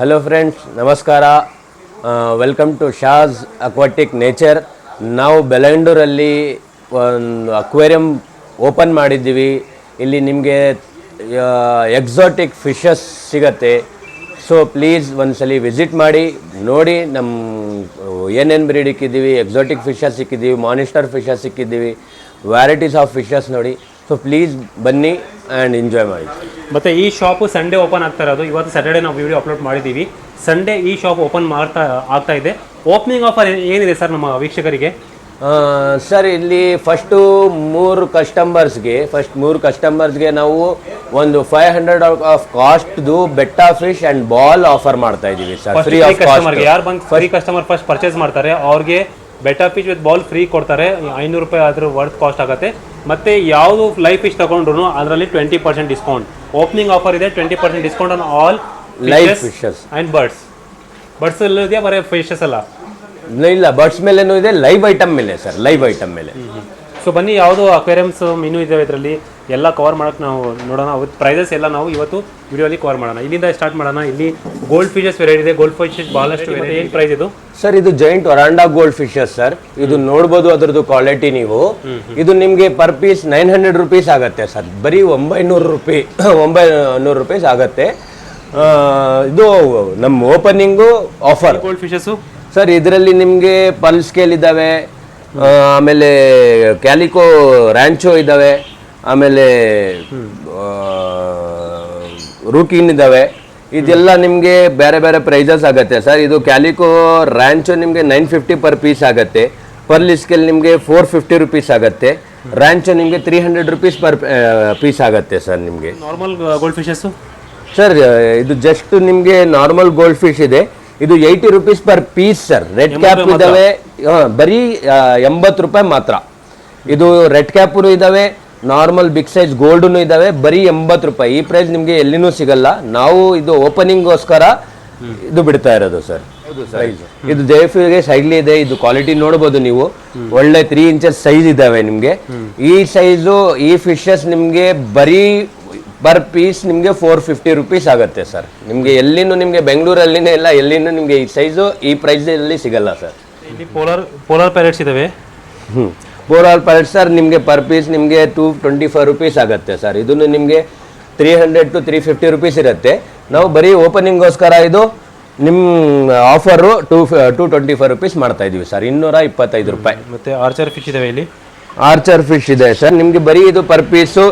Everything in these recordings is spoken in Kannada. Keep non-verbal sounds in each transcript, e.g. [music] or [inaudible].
ಹಲೋ ಫ್ರೆಂಡ್ಸ್ ನಮಸ್ಕಾರ welcome to Shaz aquatic nature ನಾವು ಬೆಲಂಡೂರಲ್ಲಿ ಒಂದು ಅಕ್ವೇರಿಯಂ ಓಪನ್ ಮಾಡಿದ್ದೀವಿ. ಇಲ್ಲಿ ನಿಮಗೆ ಎಕ್ಸಾಟಿಕ್ ಫಿಶಸ್ ಸಿಗತ್ತೆ. ಸೊ ಪ್ಲೀಸ್ ಒಂದ್ಸಲಿ ವಿಸಿಟ್ ಮಾಡಿ. ನೋಡಿ ನಮ್ಮ ಏನೇನು ಬ್ರೀಡ್ ಇಕ್ಕಿದ್ದೀವಿ. ಎಕ್ಸಾಟಿಕ್ ಫಿಶಸ್ ಸಿಕ್ಕಿದ್ದೀವಿ. ಮಾನಿಸ್ಟರ್ ಫಿಶಸ್ ಸಿಕ್ಕಿದ್ದೀವಿ. ವ್ಯಾರೈಟೀಸ್ ಆಫ್ ಫಿಶಸ್ ನೋಡಿ. ಸೊ ಪ್ಲೀಸ್ ಬನ್ನಿ ಆ್ಯಂಡ್ ಎಂಜಾಯ್ ಮಾಡಿ. ಮತ್ತು ಈ ಶಾಪು ಸಂಡೇ ಓಪನ್ ಆಗ್ತಾ ಇರೋದು. ಇವತ್ತು ಸ್ಯಾಟರ್ಡೆ ನಾವು ವಿಡಿಯೋ ಅಪ್ಲೋಡ್ ಮಾಡಿದ್ದೀವಿ. ಸಂಡೇ ಈ ಶಾಪ್ ಓಪನ್ ಮಾಡ್ತಾ ಆಗ್ತಾ ಇದೆ. ಓಪನಿಂಗ್ ಆಫರ್ ಏನಿದೆ ಸರ್ ನಮ್ಮ ವೀಕ್ಷಕರಿಗೆ? ಸರ್ ಇಲ್ಲಿ ಫಸ್ಟು ಮೂರು ಕಸ್ಟಮರ್ಸ್ಗೆ ಫಸ್ಟ್ ಮೂರು ಕಸ್ಟಮರ್ಸ್ಗೆ ನಾವು ಒಂದು ಫೈವ್ ಹಂಡ್ರೆಡ್ ಆಫ್ ಕಾಸ್ಟ್ದು ಬೆಟ್ಟ ಫಿಶ್ ಆ್ಯಂಡ್ ಬಾಲ್ ಆಫರ್ ಮಾಡ್ತಾ ಇದ್ದೀವಿ ಸರ್ ಫ್ರೀ ಆಫ್ ಕಸ್ಟಮರ್ಗೆ ಯಾರು ಬಂದು ಫ್ರೀ ಕಸ್ಟಮರ್ ಫಸ್ಟ್ ಪರ್ಚೇಸ್ ಮಾಡ್ತಾರೆ ಅವ್ರಿಗೆ betta fish with ball free ಕೊಡ್ತಾರೆ. ಐನೂರು ರೂಪಾಯಿ ಆದರೂ ವರ್ತ್ ಕಾಸ್ಟ್ ಆಗುತ್ತೆ. ಮತ್ತು ಯಾವುದು ಲೈಫ್ ಫಿಶ್ ತಗೊಂಡ್ರು ಅದರಲ್ಲಿ twenty percent discount opening offer ಇದೆ twenty percent discount on all live fishes and birds birds ಎಲ್ಲ ಇದೆಯಾ ಬರೀ ಫಿಶಸ್ ಅಲ್ಲ? ಇಲ್ಲ ಬರ್ಡ್ಸ್ ಮೇಲೆನೂ ಇದೆ ಲೈವ್ ಐಟಮ್ ಮೇಲೆ ಸರ್ ಲೈವ್ ಐಟಮ್ ಮೇಲೆ. ಸೊ ಬನ್ನಿ ಯಾವುದು ಅಕ್ವೇರಿಯಮ್ಸ್ ಮೀನು ಇದಾವೆ ಇದರಲ್ಲಿ. ಎಲ್ಲ ಕವರ್ ಮಾಡೋಕೆ ನಾವು ನೋಡೋಣ. ಅವತ್ತು ಪ್ರೈಸಸ್ ಎಲ್ಲ ನಾವು ಇವತ್ತು ವಿಡಿಯೋಲಿ ಕವರ್ ಮಾಡೋಣ. ಇಲ್ಲಿಂದ ಸ್ಟಾರ್ಟ್ ಮಾಡೋಣ. ಇಲ್ಲಿ ಗೋಲ್ಡ್ ಫಿಶಸ್ ವೆರೈಟಿ ಇದೆ. ಗೋಲ್ಡ್ ಫಿಶಸ್ ಬಹಳಷ್ಟು ಏನು ಪ್ರೈಸ್ ಇದು? ಸರ್ ಇದು giant oranda gold fishes sir ಇದು ನೋಡ್ಬೋದು ಅದರದ್ದು ಕ್ವಾಲಿಟಿ ನೀವು. ಇದು ನಿಮಗೆ per piece nine hundred rupees ಆಗುತ್ತೆ ಸರ್ ಬರೀ ಒಂಬೈನೂರು ರೂಪಾಯಿ [coughs] ಒಂಬೈನೂರು ರುಪೀಸ್ ಆಗುತ್ತೆ. ಇದು ನಮ್ಮ opening offer gold fishes sir ಇದರಲ್ಲಿ ನಿಮಗೆ ಪಲ್ ಸ್ಕೇಲ್ ಇದ್ದಾವೆ ಆಮೇಲೆ ಕ್ಯಾಲಿಕೋ ರ್ಯಾಂಚೋ ಇದ್ದಾವೆ ಆಮೇಲೆ ರೂಕಿನ್ ಇದ್ದಾವೆ. ಇದೆಲ್ಲ ನಿಮಗೆ ಬೇರೆ ಬೇರೆ ಪ್ರೈಸಸ್ ಆಗುತ್ತೆ. ಸರ್ ಇದು ಕ್ಯಾಲಿಕೋ ರ್ಯಾಂಚೋ ನಿಮಗೆ ನೈನ್ ಫಿಫ್ಟಿ ಪರ್ ಪೀಸ್ ಆಗುತ್ತೆ. ಪರ್ ಲಿಸ್ಕಲ್ಲಿ ನಿಮಗೆ ಫೋರ್ ಫಿಫ್ಟಿ ರುಪೀಸ್ ಆಗುತ್ತೆ. ರ್ಯಾಂಚೋ ನಿಮಗೆ three hundred rupees per piece ಆಗುತ್ತೆ ಸರ್ ನಿಮಗೆ. ನಾರ್ಮಲ್ ಗೋಲ್ಡ್ ಫಿಶಸ್ಸು ಸರ್ ಇದು ಜಸ್ಟ್ ನಿಮಗೆ ನಾರ್ಮಲ್ ಗೋಲ್ಡ್ ಫಿಶ್ ಇದೆ. ಇದು eighty rupees per piece sir red cap ಇದಾವೆ. ಹಾ, ಬರೀ ಎಂಬತ್ತು ರೂಪಾಯಿ ಮಾತ್ರ. ಇದು ರೆಡ್ ಕ್ಯಾಪು ಇದಾವೆ ನಾರ್ಮಲ್ ಬಿಗ್ ಸೈಜ್ ಗೋಲ್ಡನು ಇದಾವೆ ಬರೀ ಎಂಬತ್ತು ರೂಪಾಯಿ. ಈ ಪ್ರೈಸ್ ನಿಮಗೆ ಎಲ್ಲಿನೂ ಸಿಗಲ್ಲ. ನಾವು ಇದು ಓಪನಿಂಗ್ಗೋಸ್ಕರ ಇದು ಬಿಡ್ತಾ ಇರೋದು ಸರ್ ಇದು ಜೈಫಿಗೆ ಸೈಡ್ಲಿ ಇದೆ ಇದು ಕ್ವಾಲಿಟಿ ನೋಡಬಹುದು ನೀವು. ಒಳ್ಳೆ ತ್ರೀ ಇಂಚಸ್ ಸೈಜ್ ಇದಾವೆ ನಿಮಗೆ. ಈ ಸೈಜು ಈ ಫಿಶಸ್ ನಿಮಗೆ ಬರೀ ಪರ್ ಪೀಸ್ ನಿಮಗೆ ಫೋರ್ ಫಿಫ್ಟಿ ರುಪೀಸ್ ಆಗುತ್ತೆ ಸರ್ ನಿಮಗೆ ಎಲ್ಲಿನೂ ನಿಮಗೆ ಬೆಂಗಳೂರಲ್ಲಿನೇ ಇಲ್ಲ ಎಲ್ಲಿನೂ ನಿಮಗೆ ಈ ಸೈಜು ಈ ಪ್ರೈಸಲ್ಲಿ ಸಿಗಲ್ಲ ಸರ್ ಇಲ್ಲಿ ಪೋಲಾರ್ ಪೋಲಾರ್ ಪ್ಯಾರೆಟ್ಸ್ ಇದಾವೆ. ಹ್ಞೂ ಆಲ್ ಪರ್ ಸರ್ ನಿಮಗೆ ಪರ್ ಪೀಸ್ ನಿಮಗೆ ಟೂ ಟ್ವೆಂಟಿ ಫೈವ್ ರುಪೀಸ್ ಆಗುತ್ತೆ ಸರ್ ಇದನ್ನು ನಿಮಗೆ three hundred to three fifty rupees ಇರುತ್ತೆ. ನಾವು ಬರೀ ಓಪನಿಂಗೋಸ್ಕರ ಇದು ನಿಮ್ಮ offer two two twenty five rupees ಮಾಡ್ತಾ ಇದೀವಿ ಸರ್ ಇನ್ನೂರ ಇಪ್ಪತ್ತೈದು ರೂಪಾಯಿ. ಮತ್ತೆ ಆರ್ಚರ್ ಫಿಶ್ ಇದಾವೆ ಇಲ್ಲಿ. ಆರ್ಚರ್ ಫಿಶ್ ಇದೆ ಸರ್. ನಿಮಗೆ ಬರೀ ಇದು per piece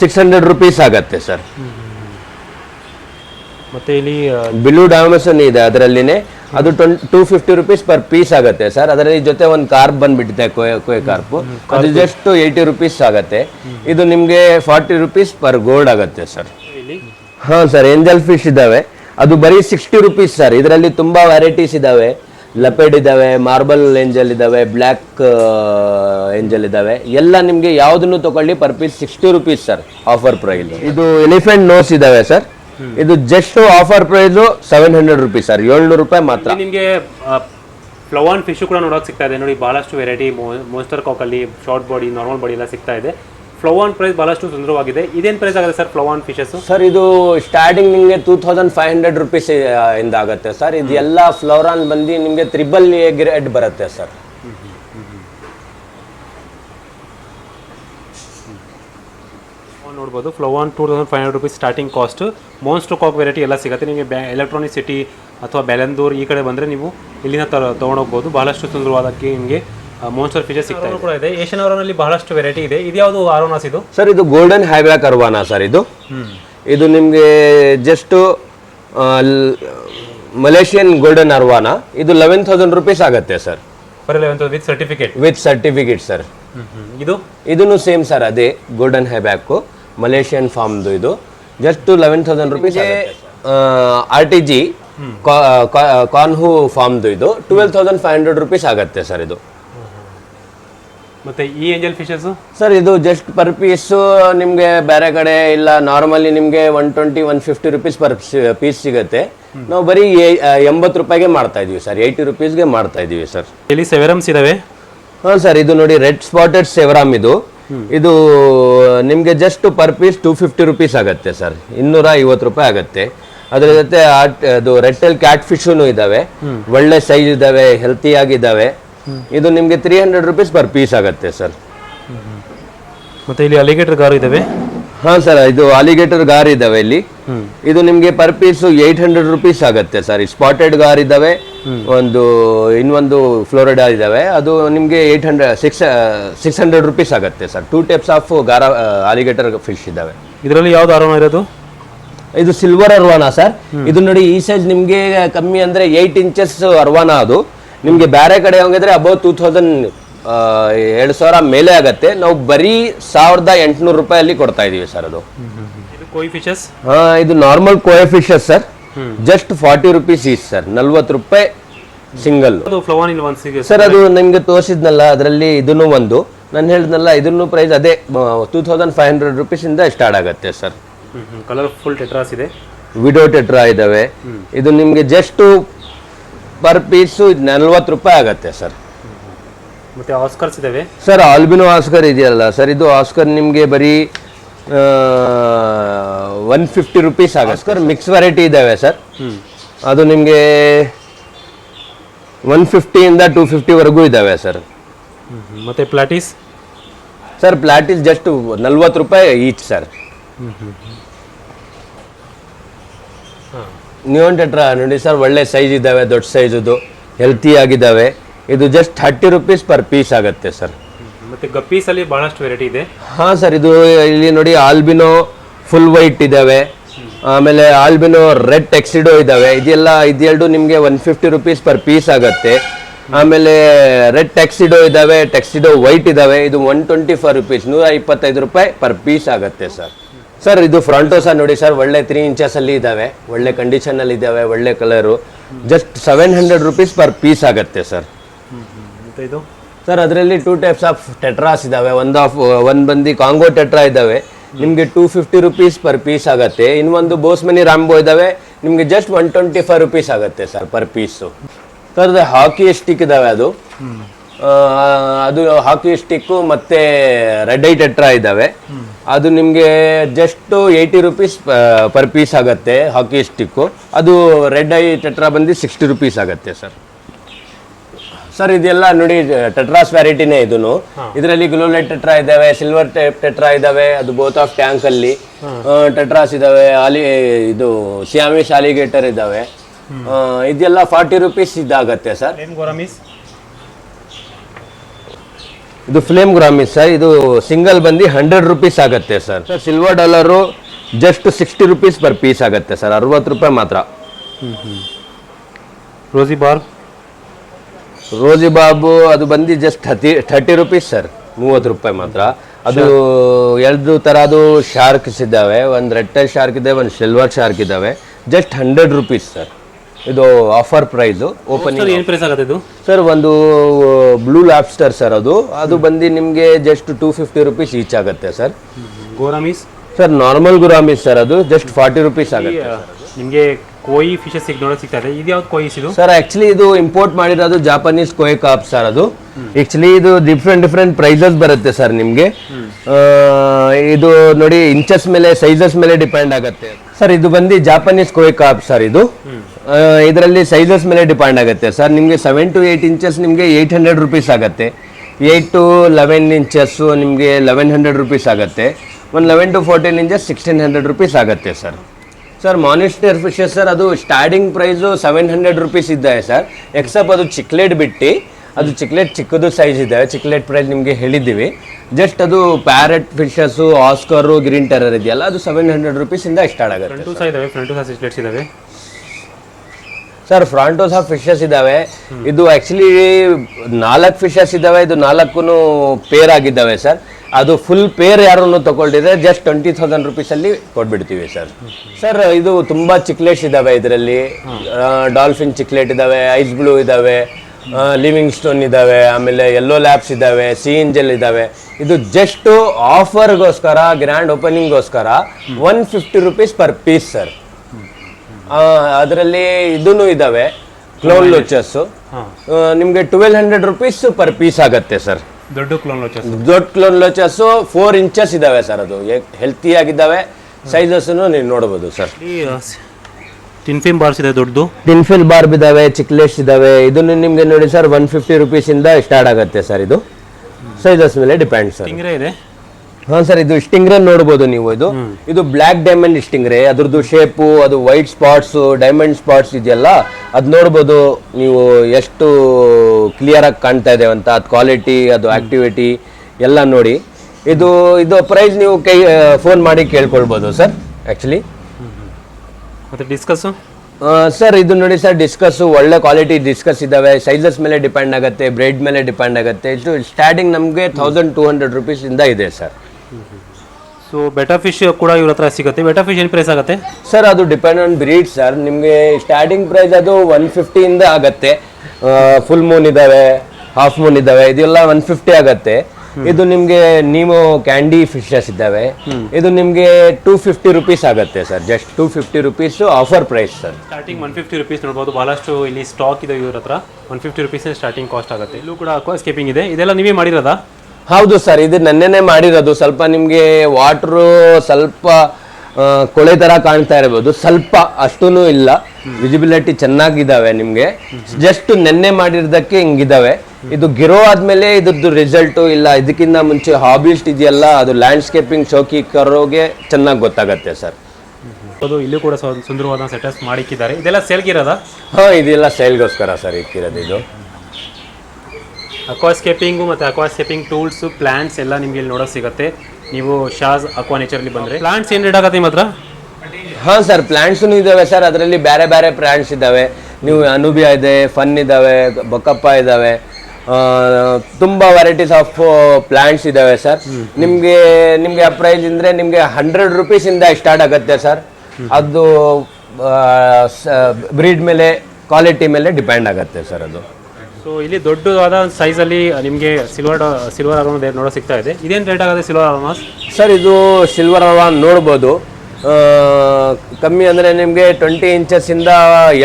six hundred rupees ಆಗತ್ತೆ ಸರ್. ಮತ್ತೆ ಇಲ್ಲಿ ಬಿಲು ಡಾಮಸನ್ ಇದೆ ಅದರಲ್ಲಿನೇ. ಅದು twenty two fifty rupees per piece ಆಗುತ್ತೆ ಸರ್. ಅದರಲ್ಲಿ ಜೊತೆ ಒಂದು ಕಾರ್ಪ್ ಬಂದ್ಬಿಟ್ಟಿದೆ ಕೊಯ್ ಕೊಯ್ ಕಾರ್ಪು ಅದು ಜಸ್ಟ್ ಏಯ್ಟಿ ರುಪೀಸ್ ಆಗುತ್ತೆ. ಇದು ನಿಮಗೆ ಫಾರ್ಟಿ ರುಪೀಸ್ ಪರ್ ಗೋಲ್ಡ್ ಆಗುತ್ತೆ ಸರ್. ಹಾಂ ಸರ್ ಏಂಜಲ್ ಫಿಶ್ ಇದ್ದಾವೆ ಅದು ಬರೀ ಸಿಕ್ಸ್ಟಿ ರುಪೀಸ್ ಸರ್. ಇದರಲ್ಲಿ ತುಂಬ ವೆರೈಟೀಸ್ ಇದ್ದಾವೆ ಲಪೆಡ್ ಇದ್ದಾವೆ ಮಾರ್ಬಲ್ ಏಂಜಲ್ ಇದ್ದಾವೆ ಬ್ಲ್ಯಾಕ್ ಏಂಜಲ್ ಇದ್ದಾವೆ. ಎಲ್ಲ ನಿಮಗೆ ಯಾವುದನ್ನು ತಗೊಳ್ಳಿ per piece sixty rupees sir offer price ಇದು ಎಲಿಫೆಂಟ್ ನೋಸ್ ಇದ್ದಾವೆ ಸರ್ ಇದು just offer price seven hundred rupees sir ಏಳ್ನೂರು ರೂಪಾಯಿ ಮಾತ್ರ. ನಿಮಗೆ ಫ್ಲವನ್ ಫಿಶ್ ಕೂಡ ನೋಡೋಕೆ ಸಿಗ್ತಾ ಇದೆ. ನೋಡಿ ಬಹಳಷ್ಟು ವೆರೈಟಿ ಮೋಸ್ಟರ್ ಕಾಕಲ್ಲಿ ಶಾರ್ಟ್ ಬಾಡಿ ನಾರ್ಮಲ್ ಬಾಡಿ ಎಲ್ಲ ಸಿಗ್ತಾ ಇದೆ. ಫ್ಲವನ್ ಪ್ರೈಸ್ ಬಹಳಷ್ಟು ಸುಂದರವಾಗಿದೆ. ಇದೇನು ಪ್ರೈಸ್ ಆಗುತ್ತೆ ಸರ್ ಫ್ಲವನ್ ಫಿಶಸ್ ಸರ್ ಇದು ಸ್ಟಾರ್ಟಿಂಗ್ ನಿಮಗೆ two thousand five hundred rupees ಇಂದ ಆಗುತ್ತೆ. ಸರ್ ಇದು ಎಲ್ಲ ಫ್ಲೋರಾನ್ ಬಂದು ನಿಮಗೆ ತ್ರಿಬಲ್ ಎ ಗ್ರೇಡ್ ಬರುತ್ತೆ ಸರ್ ನೋಡ್ಬೋದು flowerhorn two thousand five hundred rupees starting cost monster cock variety ಎಲ್ಲ ಸಿಗುತ್ತೆ. ನಿಮಗೆ ಬ್ಯಾ ಎಲೆಕ್ಟ್ರಾನಿಕ್ ಸಿಟಿ ಅಥವಾ ಬೆಲಂದೂರ್ ಈ ಕಡೆ ಬಂದರೆ ನೀವು ಇಲ್ಲಿನ ತ ತೊಗೊಂಡೋಗ್ಬೋದು. ಬಹಳಷ್ಟು ಸುಂದರವಾದಕ್ಕೆ ನಿಮಗೆ ಮೋನ್ಸ್ಟರ್ ಫಿಶಸ್ ಸಿಗ್ತಾ ಕೂಡ ಇದೆ ಏಷ್ಯನ್ ಅರೋನಲ್ಲಿ ಬಹಳಷ್ಟು ವೆರೈಟಿ ಇದೆ ಇದು ಯಾವುದು ಅರೋನಾಸ್ ಇದು ಸರ್ ಇದು ಗೋಲ್ಡನ್ ಹೈಬ್ರಾಕ್ ಅರ್ವಾನಾ ಸರ್ ಇದು ಇದು ನಿಮಗೆ ಜಸ್ಟ್ ಮಲೇಷಿಯನ್ ಗೋಲ್ಡನ್ ಅರ್ವಾನಾ ಇದು ಲೆವೆನ್ ತೌಸಂಡ್ ರುಪೀಸ್ ಆಗುತ್ತೆ sir with certificate with certificate sir ಇದು ಇದನ್ನು ಸೇಮ್ ಸರ್ ಅದೇ ಗೋಲ್ಡನ್ ಹೈಬ್ಯಾಕ್ ಮಲೇಷಿಯನ್ ಫಾರ್ಮ್ದು ಇದು just eleven thousand rupees R T G ಕಾನ್ಹು ಫಾರ್ಮ್ದು ಇದು twelve thousand five hundred rupees ಆಗುತ್ತೆ ಸರ್ ಇದು ಮತ್ತೆ ಈ ಏಂಜಲ್ ಫಿಶಸ್ ಸರ್ ಇದು ಜಸ್ಟ್ ಪರ್ ಪೀಸ್ ನಿಮಗೆ ಬೇರೆ ಕಡೆ ಇಲ್ಲ. ನಾರ್ಮಲಿ ನಿಮಗೆ one twenty one fifty rupees per piece ಸಿಗುತ್ತೆ. ನಾವು ಬರೀ ಎಂಬತ್ತು ರೂಪಾಯಿಗೆ ಮಾಡ್ತಾ ಇದೀವಿ ಸರ್ ಏಯ್ಟಿ ರುಪೀಸ್ಗೆ ಮಾಡ್ತಾ ಇದೀವಿ ಸರ್ ಇಲ್ಲಿ ಸೆವೆರಮ್ಸ್ ಇದಾವೆ? ಹಾಂ ಸರ್ ಇದು ನೋಡಿ ರೆಡ್ ಸ್ಪಾಟೆಡ್ ಸೆವರಾಮ್ ಇದು. ಇದು ನಿಮಗೆ just per piece two fifty rupees ಆಗುತ್ತೆ ಸರ್ ಇನ್ನೂರ ಐವತ್ತು ರೂಪಾಯಿ ಆಗುತ್ತೆ. ಅದ್ರ ಜೊತೆ ಅದು ರೆಟ್ಟಲ್ ಕ್ಯಾಟ್ ಫಿಶ್ ಇದಾವೆ. ಒಳ್ಳೆ ಸೈಜ್ ಇದಾವೆ ಹೆಲ್ತಿ ಆಗಿದ್ದಾವೆ ಇದು ನಿಮಗೆ three hundred rupees per piece ಆಗುತ್ತೆ ಸರ್ ಮತ್ತೆ ಇಲ್ಲಿ ಅಲಿಗೇಟರ್ ಗಾರ್ ಇದಾವೆ? ಹಾ ಸರ್ ಇದು ಅಲಿಗೇಟರ್ ಗಾರ್ ಇದಾವೆ ಇಲ್ಲಿ. ಇದು ನಿಮಗೆ per piece eight hundred rupees ಆಗುತ್ತೆ ಸರ್ ಸ್ಪಾಟೆಡ್ ಗಾರ್ ಇದಾವೆ ಒಂದು ಇನ್ನೊಂದು ಫ್ಲೋರಿಡಾ ಇದಾವೆ. ಅದು ನಿಮಗೆ eight hundred six six hundred rupees ಆಗುತ್ತೆ ಸರ್ ಟೂ ಟೈಪ್ಸ್ ಆಫ್ ಗಾರ ಅಲಿಗೇಟರ್ ಫಿಶ್ ಇದಾವೆ. ಇದರಲ್ಲಿ ಯಾವ್ದು ಆರೋನ ಇರೋದು? ಇದು ಸಿಲ್ವರ್ ಅರ್ವಾನಾ ಸರ್ ಇದು ನೋಡಿ ಈ ಸೈಜ್ ನಿಮ್ಗೆ ಕಮ್ಮಿ ಅಂದ್ರೆ ಏಟ್ ಇಂಚಸ್ ಅರ್ವಾನಾ ಅದು. ನಿಮ್ಗೆ ಬೇರೆ ಕಡೆ ಹೋಗಿದ್ರೆ ಅಬೌವ್ ಟೂ ತೌಸಂಡ್ ಎರಡು ಸಾವಿರ ಮೇಲೆ ಆಗತ್ತೆ. ನಾವು ಬರೀ ಸಾವಿರದ ಎಂಟುನೂರು ರೂಪಾಯಲ್ಲಿ ಕೊಡ್ತಾ ಇದೀವಿ ಸರ್ ಅದು. ಇದು ಹಾ normal koi fishes sir just forty rupees is sir ನಲ್ವತ್ತು ರೂಪಾಯಿ ಸಿಂಗಲ್ ಸರ್ ಅದು ನಿಮ್ಗೆ ತೋರಿಸಿದ್ನಲ್ಲ ಅದರಲ್ಲಿ ಇದನ್ನು ಒಂದು. ನಾನು ಹೇಳಿದ್ನಲ್ಲ ಇದನ್ನು ಪ್ರೈಸ್ ಅದೇ two thousand five hundred rupees ಇಂದ ಸ್ಟಾರ್ಟ್ ಆಗುತ್ತೆ ಸರ್ ಕಲರ್ಫುಲ್ ಟೆಟ್ರಾಸ್ ಇದೆ. ವಿಡೋ ಟೆಟ್ರಾ ಇದಾವೆ. ಇದು ನಿಮ್ಗೆ ಜಸ್ಟ್ ಪರ್ ಪೀಸು ನಲ್ವತ್ತು ರೂಪಾಯಿ ಆಗತ್ತೆ ಸರ್ ಮತ್ತೆ ಆಸ್ಕರ್ಸ್ ಇದಾವೆ? ಸರ್ ಆಲ್ಬಿನೋ ಆಸ್ಕರ್ ಇದೆಯಲ್ಲ ಸರ್ ಇದು ಆಸ್ಕರ್ ನಿಮಗೆ ಬರೀ ಒನ್ ಫಿಫ್ಟಿ ರುಪೀಸ್ ಆಗುತ್ತೆ ಸರ್ ಮಿಕ್ಸ್ ವೆರೈಟಿ ಇದ್ದಾವೆ ಸರ್ ಅದು ನಿಮಗೆ ಒನ್ ಫಿಫ್ಟಿಯಿಂದ ಟೂ ಫಿಫ್ಟಿವರೆಗೂ ಇದ್ದಾವೆ ಸರ್ ಮತ್ತೆ ಪ್ಲಾಟಿಸ್ ಸರ್ ಪ್ಲಾಟೀಸ್ ಜಸ್ಟ್ ನಲ್ವತ್ತು ರೂಪಾಯಿ ಈಚ್ ಸರ್ ನ್ಯೂನ್ ಟೆಟ್ರಾ ನೋಡಿ ಸರ್ ಒಳ್ಳೆ ಸೈಜ್ ಇದ್ದಾವೆ ದೊಡ್ಡ ಸೈಜದು ಹೆಲ್ತಿ ಆಗಿದ್ದಾವೆ. ಇದು just thirty rupees per piece ಆಗುತ್ತೆ ಸರ್. ಮತ್ತೆ ಗಪ್ಪೀಸ್ ಅಲ್ಲಿ ಬಹಳಷ್ಟು ವೆರೈಟಿ ಇದೆ. ಹಾಂ ಸರ್ ಇದು ಇಲ್ಲಿ ನೋಡಿ ಆಲ್ಬಿನೋ ಫುಲ್ ವೈಟ್ ಇದ್ದಾವೆ. ಆಮೇಲೆ ಆಲ್ಬಿನೋ ರೆಡ್ ಟೆಕ್ಸಿಡೋ ಇದ್ದಾವೆ. ಇದೆಲ್ಲ ಇದೆರಡು ನಿಮಗೆ one fifty rupees per piece ಆಗುತ್ತೆ. ಆಮೇಲೆ ರೆಡ್ ಟೆಕ್ಸಿಡೋ ಇದ್ದಾವೆ ಟೆಕ್ಸಿಡೋ ವೈಟ್ ಇದ್ದಾವೆ. ಇದು ಒನ್ ಟ್ವೆಂಟಿ ಫೈವ್ ರುಪೀಸ್ ನೂರ ಇಪ್ಪತ್ತೈದು ರೂಪಾಯಿ ಪರ್ ಪೀಸ್ ಆಗುತ್ತೆ ಸರ್. ಸರ್ ಇದು ಫ್ರಂಟೋಸ ನೋಡಿ ಸರ್ ಒಳ್ಳೆ ತ್ರೀ ಇಂಚಸ್ ಅಲ್ಲಿ ಇದಾವೆ. ಒಳ್ಳೆ ಕಂಡೀಷನ್ ಅಲ್ಲಿ ಇದಾವೆ ಒಳ್ಳೆ colour just seven hundred rupees per piece ಆಗುತ್ತೆ ಸರ್ ಇದು? ಸರ್ ಅದರಲ್ಲಿ ಟೂ ಟೈಪ್ಸ್ ಆಫ್ ಟೆಟ್ರಾಸ್ ಇದಾವೆ. ಒಂದು ಆಫ್ ಒಂದು ಬಂದಿ ಕಾಂಗೋ ಟೆಟ್ರಾ ಇದ್ದಾವೆ ನಿಮಗೆ two fifty rupees per piece ಆಗುತ್ತೆ. ಇನ್ನೊಂದು ಬೋಸ್ಮನಿ ರಾಂಬೋ ಇದಾವೆ. ನಿಮಗೆ just one twenty five rupees ಆಗುತ್ತೆ sir per piece sir hockey stick ಇದ್ದಾವೆ ಅದು. ಅದು ಹಾಕಿ ಸ್ಟಿಕ್ಕು ಮತ್ತೆ ರೆಡ್ ಐ ಟೆಟ್ರಾ ಇದ್ದಾವೆ. ಅದು ನಿಮಗೆ just eighty rupees per piece ಆಗುತ್ತೆ ಹಾಕಿ ಸ್ಟಿಕ್ಕು. ಅದು ರೆಡ್ ಐ ಟೆಟ್ರಾ ಬಂದು ಸಿಕ್ಸ್ಟಿ ರುಪೀಸ್ ಆಗುತ್ತೆ ಸರ್. ಸರ್ ಇದೆಲ್ಲ ನೋಡಿ ಟೆಟ್ರಾಸ್ ವೆರೈಟಿನೇ ಇದನ್ನು ಇದರಲ್ಲಿ ಗ್ಲೋಲೈಟ್ ಟೆಟ್ರಾ ಇದ್ದಾವೆ ಸಿಲ್ವರ್ ಟೆಟ್ರಾ ಇದಾವೆ ಅದು ಬೋತ್ ಆಫ್ ಟ್ಯಾಂಕ್ ಅಲ್ಲಿ. ಟೆಟ್ರಾಸ್ ಇದಾವೆ ಆಲಿ ಇದು ಸಿಯಾಮಿಸ್ ಅಲಿಗೇಟರ್ ಇದ್ದಾವೆ. ಇದೆಲ್ಲ ಫಾರ್ಟಿ ರುಪೀಸ್ ಇದಾಗತ್ತೆ ಸರ್. ಇದು ಫ್ಲೇಮ್ ಗ್ರಾಮಿ ಸರ್ ಇದು ಸಿಂಗಲ್ ಬಂದು ಹಂಡ್ರೆಡ್ ರುಪೀಸ್ ಆಗುತ್ತೆ sir sir silver dollar just sixty rupees per piece ಆಗುತ್ತೆ ಸರ್ ಅರವತ್ತು ರೂಪಾಯಿ ಮಾತ್ರ. ರೋಸಿ ಬಾರ್ ರೋಜಿ ಬಾಬು ಅದು ಬಂದು just thirty thirty rupees sir ಮೂವತ್ತು ರೂಪಾಯಿ ಮಾತ್ರ. ಅದು ಎರಡು ಥರದ್ದು ಶಾರ್ಕ್ಸ್ ಇದ್ದಾವೆ. ಒಂದು ರೆಟ್ಟಲ್ ಶಾರ್ಕ್ ಇದೆ ಒಂದು ಸಿಲ್ವರ್ ಶಾರ್ಕ್ ಇದ್ದಾವೆ. ಜಸ್ಟ್ ಹಂಡ್ರೆಡ್ ರುಪೀಸ್ ಸರ್ ಇದು ಆಫರ್ ಪ್ರೈಸು ಓಪನಿಂಗ್ ಏನು ಪ್ರೈಸ್ ಆಗುತ್ತೆ ಇದು? ಸರ್ ಒಂದು ಬ್ಲೂ ಲ್ಯಾಬ್ಸ್ಟರ್ ಸರ್ ಅದು. ಅದು ಬಂದು ನಿಮಗೆ just two fifty rupees each ಆಗುತ್ತೆ sir gouramis? Sir normal gouramis sir ಅದು ಜಸ್ಟ್ ಫಾರ್ಟಿ ರುಪೀಸ್ ಆಗುತ್ತೆ ನಿಮಗೆ ಕೋಯಿ ಫಿಶಸ್ ನೋಡಕ್ ಸಿಗ್ತಾ ಇದು. ಯಾವ್ದು ಕೋಯಿಸ್ ಇದು? ಸರ್ ಆಕ್ಚುಲಿ ಇದು ಇಂಪೋರ್ಟ್ ಮಾಡಿರೋದು ಜಾಪನೀಸ್ ಕೋಯಿ ಕಾಪ್ ಸರ್ ಅದು. ಆಕ್ಚುಲಿ ಇದು ಡಿಫ್ರೆಂಟ್ ಡಿಫ್ರೆಂಟ್ ಪ್ರೈಸಸ್ ಬರುತ್ತೆ ಸರ್ ನಿಮಗೆ. ಇದು ನೋಡಿ ಇಂಚಸ್ ಮೇಲೆ ಸೈಜಸ್ ಮೇಲೆ ಡಿಪೆಂಡ್ ಆಗುತ್ತೆ. ಸರ್, ಇದು ಬಂದು ಜಾಪನೀಸ್ ಕೋಯ್ ಕಾಪ್ ಸರ್ ಇದು. ಇದರಲ್ಲಿ ಸೈಜಸ್ ಮೇಲೆ ಡಿಪೆಂಡ್ ಆಗುತ್ತೆ. ಸರ್, ನಿಮಗೆ ಸೆವೆನ್ ಟು ಏಯ್ಟ್ ಇಂಚಸ್ ನಿಮಗೆ ಏಯ್ಟ್ ಹಂಡ್ರೆಡ್ ರುಪೀಸ್ ಆಗುತ್ತೆ. ಏಯ್ಟ್ ಟು ಲೆವೆನ್ ಇಂಚಸ್ಸು ನಿಮಗೆ ಲೆವೆನ್ ಹಂಡ್ರೆಡ್ ರುಪೀಸ್ ಆಗುತ್ತೆ. ಒಂದು eleven to fourteen inches sixteen hundred rupees ಆಗುತ್ತೆ sir. Sir monster fishes sir, ಅದು starting price seven hundred rupees ಇದ್ದಾವೆ ಸರ್. ಎಕ್ಸೆಪ್ಟ್ ಅದು ಚಿಕ್ಲೇಟ್ ಬಿಟ್ಟು ಅದು ಚಿಕ್ಲೆಟ್ ಚಿಕ್ಕದು ಸೈಜ್ ಇದೆ. ಚಿಕ್ಲೆಟ್ ಪ್ರೈಸ್ ನಿಮಗೆ ಹೇಳಿದ್ದೀವಿ. ಜಸ್ಟ್ ಅದು parrot fishes oscar green terror ಇದೆಯಲ್ಲ ಅದು ಸೆವೆನ್ ಹಂಡ್ರೆಡ್ ರುಪೀಸಿಂದ ಸ್ಟಾರ್ಟ್ ಆಗುತ್ತೆ ಸರ್. ಇದಾವೆ ಫ್ರಂಟು ಸಹ ಸಿಕ್ಸ್ ಪ್ಲೇಟ್ಸ್ ಇದಾವೆ. ಸರ್ ಫ್ರಾಂಟೋಸ್ ಆಫ್ ಫಿಶಸ್ ಇದಾವೆ. ಇದು ಆಕ್ಚುಲಿ ನಾಲ್ಕು ಫಿಶಸ್ ಇದಾವೆ ಇದು ನಾಲ್ಕು ಪೇರ್ ಆಗಿದ್ದಾವೆ ಸರ್ ಅದು ಫುಲ್ ಪೇರ್ ಯಾರನ್ನು ತಗೊಳ್ತಿದ್ರೆ ಜಸ್ಟ್ ಟ್ವೆಂಟಿ ತೌಸಂಡ್ ರುಪೀಸಲ್ಲಿ ಕೊಟ್ಬಿಡ್ತೀವಿ ಸರ್ ಸರ್ ಇದು ತುಂಬ ಚಿಕ್ಲೆಟ್ಸ್ ಇದಾವೆ ಇದರಲ್ಲಿ. ಡಾಲ್ಫಿನ್ ಚಿಕ್ಲೆಟ್ ಇದಾವೆ ಐಸ್ ಬ್ಲೂ ಇದಾವೆ. ಲಿವಿಂಗ್ ಸ್ಟೋನ್ ಇದ್ದಾವೆ ಆಮೇಲೆ ಎಲ್ಲೋ ಲ್ಯಾಬ್ಸ್ ಇದ್ದಾವೆ ಸಿ ಇಂಜಲ್ ಇದ್ದಾವೆ ಇದು ಜಸ್ಟ್ ಆಫರ್ಗೋಸ್ಕರ grand ಓಪನಿಂಗ್ಗೋಸ್ಕರ one fifty rupees per piece sir ಅದರಲ್ಲಿ ಇದೂ ಇದ್ದಾವೆ ಕ್ಲೋನ್ ಲೋಚಸ್ಸು ನಿಮಗೆ twelve hundred rupees per piece ಆಗುತ್ತೆ ಸರ್ ದೊಡ್ಡ ಕ್ಲೋನ್ ಲೋಚಸ್ ದೊಡ್ಡ ಕ್ಲೋನ್ ಲೋಚಸ್ಸು ಫೋರ್ ಇಂಚಸ್ ಇದ್ದಾವೆ ಸರ್ ಅದು. ಹೆಲ್ತಿಯಾಗಿದ್ದಾವೆ ಸೈಜಸ್ಸನ್ನು ನೀವು ನೋಡ್ಬೋದು ಸರ್ ಟಿನ್ಫಿಮ್ ಬಾರ್ಸ್ ಇದೆ ದೊಡ್ಡದು. ಟಿನ್ಫಿಲ್ ಬಾರ್ ಇದಾವೆ ಚಿಕ್ಲೆಸ್ ಇದಾವೆ. ಇದನ್ನು ನಿಮಗೆ ನೋಡಿ ಸರ್ ಒನ್ ಫಿಫ್ಟಿ ಇಂದ ಸ್ಟಾರ್ಟ್ ಆಗುತ್ತೆ ಸರ್ ಇದು. ಸೈಜಸ್ ಮೇಲೆ ಡಿಪೆಂಡ್ ಸರ್. ಟಿಂಗ್ರೆ ಇದೆ. ಹಾ ಸರ್ ಇದು ಸ್ಟಿಂಗ್ರೆ ನೋಡ್ಬೋದು ನೀವು ಇದು. ಇದು ಬ್ಲ್ಯಾಕ್ ಡೈಮಂಡ್ ಸ್ಟಿಂಗ್ರೆ ಅದ್ರದ್ದು ಶೇಪು ಅದು ವೈಟ್ ಸ್ಪಾಟ್ಸ್ ಡೈಮಂಡ್ ಸ್ಪಾಟ್ಸ್ ಇದೆಯಲ್ಲ ಅದು ನೋಡ್ಬೋದು ನೀವು ಎಷ್ಟು ಕ್ಲಿಯರ್ ಆಗಿ ಕಾಣ್ತಾ ಇದೆ ಅಂತ ಅದು ಕ್ವಾಲಿಟಿ ಅದು ಆಕ್ಟಿವಿಟಿ ಎಲ್ಲ ನೋಡಿ. ಇದು ಇದು ಪ್ರೈಸ್ ನೀವು ಕೈ ಫೋನ್ ಮಾಡಿ ಕೇಳ್ಕೊಳ್ಬೋದು ಸರ್ ಆ್ಯಕ್ಚುಲಿ ಮತ್ತು ಡಿಸ್ಕಸ್ ಸರ್ ಇದು ನೋಡಿ ಸರ್ ಡಿಸ್ಕಸ್ ಒಳ್ಳೆ ಕ್ವಾಲಿಟಿ ಡಿಸ್ಕಸ್ ಇದಾವೆ ಸೈಜಸ್ ಮೇಲೆ ಡಿಪೆಂಡ್ ಆಗುತ್ತೆ ಬ್ರೆಡ್ ಮೇಲೆ ಡಿಪೆಂಡ್ ಆಗುತ್ತೆ. ಇದು ಸ್ಟಾರ್ಟಿಂಗ್ ನಮಗೆ ತೌಸಂಡ್ ಟೂ ಹಂಡ್ರೆಡ್ ರುಪೀಸಿಂದ ಇದೆ ಸರ್. ಸೊ ಬೆಟಾ ಫಿಶ್ ಕೂಡ ಇವ್ರ ಹತ್ರ ಸಿಗುತ್ತೆ. ಬೆಟಾ ಫಿಶ್ ಏನು ಪ್ರೈಸ್ ಆಗುತ್ತೆ? ಸರ್ ಅದು ಡಿಪೆಂಡ್ ಆನ್ ಬ್ರೀಡ್ ಸರ್. ನಿಮಗೆ ಸ್ಟಾರ್ಟಿಂಗ್ ಪ್ರೈಸ್ ಅದು ಒನ್ ಫಿಫ್ಟಿಯಿಂದ ಆಗುತ್ತೆ. ಫುಲ್ ಮೂನ್ ಇದ್ದಾವೆ ಹಾಫ್ ಮೂನ್ ಇದ್ದಾವೆ ಇದೆಲ್ಲ ಒನ್ ಫಿಫ್ಟಿ ಆಗತ್ತೆ. ಇದು ನಿಮಗೆ ನೀವು ಕ್ಯಾಂಡಿ ಫಿಶಸ್ ಇದ್ದಾವೆ. ಇದು ನಿಮಗೆ ಟೂ ಫಿಫ್ಟಿ ರುಪೀಸ್ ಆಗುತ್ತೆ sir. Just two fifty rupees offer price sir. Starting one fifty rupees ನೋಡ್ಬೋದು. ಬಹಳಷ್ಟು ಇಲ್ಲಿ ಸ್ಟಾಕ್ ಇದೆ ಇವ್ರ ಹತ್ರ. One fifty rupees starting cost ಆಗುತ್ತೆ. ಇಲ್ಲೂ ಕೂಡ ಸ್ಕೇಪಿಂಗ್ ಇದೆ. ಇದೆಲ್ಲ ನೀವೇ ಮಾಡಿರೋದಾ? ಹೌದು ಸರ್. ಇದು ನನ್ನೆನೆ ಮಾಡಿರೋದು. ಸ್ವಲ್ಪ ನಿಮಗೆ ವಾಟ್ರು ಸ್ವಲ್ಪ ಕೊಳೆ ತರ ಕಾಣ್ತಾ ಇರಬಹುದು ಸ್ವಲ್ಪ ಅಷ್ಟೂ ಇಲ್ಲ. ವಿಸಿಬಿಲಿಟಿ ಚೆನ್ನಾಗಿದ್ದಾವೆ ನಿಮಗೆ. ಜಸ್ಟ್ ನೆನ್ನೆ ಮಾಡಿರೋದಕ್ಕೆ ಹಿಂಗಿದಾವೆ ಇದು ಗಿರೋ ಆದ್ಮೇಲೆ ಇದ್ರದ್ದು ರಿಸಲ್ಟು ಇಲ್ಲ. ಇದಕ್ಕಿಂತ ಮುಂಚೆ ಹಾಬಿಸ್ಟ್ ಇದೆಯಲ್ಲ ಅದು ಲ್ಯಾಂಡ್ಸ್ಕೇಪಿಂಗ್ ಶೋಕಿ ಕರೋಗೆ ಚೆನ್ನಾಗಿ ಗೊತ್ತಾಗತ್ತೆ ಸರ್. ಅದು ಇಲ್ಲೂ ಕೂಡ ಸು- ಸುಂದರವಾದ ಸೆಟಪ್ಸ್ ಮಾಡಿಕ್ಕಿದ್ದಾರೆ. ಇದೆಲ್ಲ ಸೇಲ್ಗಿರೋದ ಹಾಂ ಇದೆಲ್ಲ ಸೇಲ್ಗೋಸ್ಕರ ಸರ್ ಇಕ್ಕಿರೋದು ಇದು. ಅಕ್ವಾಸ್ಕೇಪಿಂಗು ಮತ್ತು ಅಕ್ವಾಸ್ಕೇಪಿಂಗ್ ಟೂಲ್ಸು ಪ್ಲಾಂಟ್ಸ್ ಎಲ್ಲ ನಿಮಗೆ ಇಲ್ಲಿ ನೋಡೋಕೆ ಸಿಗುತ್ತೆ. ನೀವು ಶಾಸ್ ಅಕ್ವಾ ನೇಚರಲ್ಲಿ ಬಂದರೆ. ಪ್ಲಾಂಟ್ಸ್ ಏನು ರೇಟ್ ಆಗುತ್ತೆ ನಿಮ್ಮ ಹತ್ರ? ಹಾಂ ಸರ್ ಪ್ಲಾಂಟ್ಸೂ ಇದ್ದಾವೆ ಸರ್. ಅದರಲ್ಲಿ ಬೇರೆ ಬೇರೆ ಪ್ಲಾಂಟ್ಸ್ ಇದ್ದಾವೆ ನೀವು ಅನುಬಿಯಾ ಇದೆ ಫನ್ ಇದ್ದಾವೆ ಬೊಕ್ಕಪ್ಪ ಇದ್ದಾವೆ ತುಂಬ ವೆರೈಟೀಸ್ ಆಫ್ ಪ್ಲಾಂಟ್ಸ್ ಇದ್ದಾವೆ ಸರ್ ನಿಮಗೆ ನಿಮಗೆ ಆ ಪ್ರೈಸ್ ಅಂದರೆ ನಿಮಗೆ ಹಂಡ್ರೆಡ್ ರುಪೀಸಿಂದ ಸ್ಟಾರ್ಟ್ ಆಗುತ್ತೆ ಸರ್ ಅದು ಬ್ರೀಡ್ ಮೇಲೆ ಕ್ವಾಲಿಟಿ ಮೇಲೆ ಡಿಪೆಂಡ್ ಆಗುತ್ತೆ ಸರ್ ಅದು. ಸೊ ಇಲ್ಲಿ ದೊಡ್ಡದಾದ ಸೈಜಲ್ಲಿ ನಿಮಗೆ ಸಿಲ್ವರ್ ಸಿಲ್ವರ್ ಅರೋನ ನೋಡೋ ಸಿಗ್ತಾ ಇದೆ. ಇದೇನು ರೇಟ್ ಆಗುತ್ತೆ ಸಿಲ್ವರ್ ಅರೋನಾಸ್ ಸರ್ ಇದು ಸಿಲ್ವರ್ ಅಲ್ವಾ ನೋಡ್ಬೋದು. ಕಮ್ಮಿ ಅಂದರೆ ನಿಮಗೆ ಟ್ವೆಂಟಿ ಇಂಚಸ್ಸಿಂದ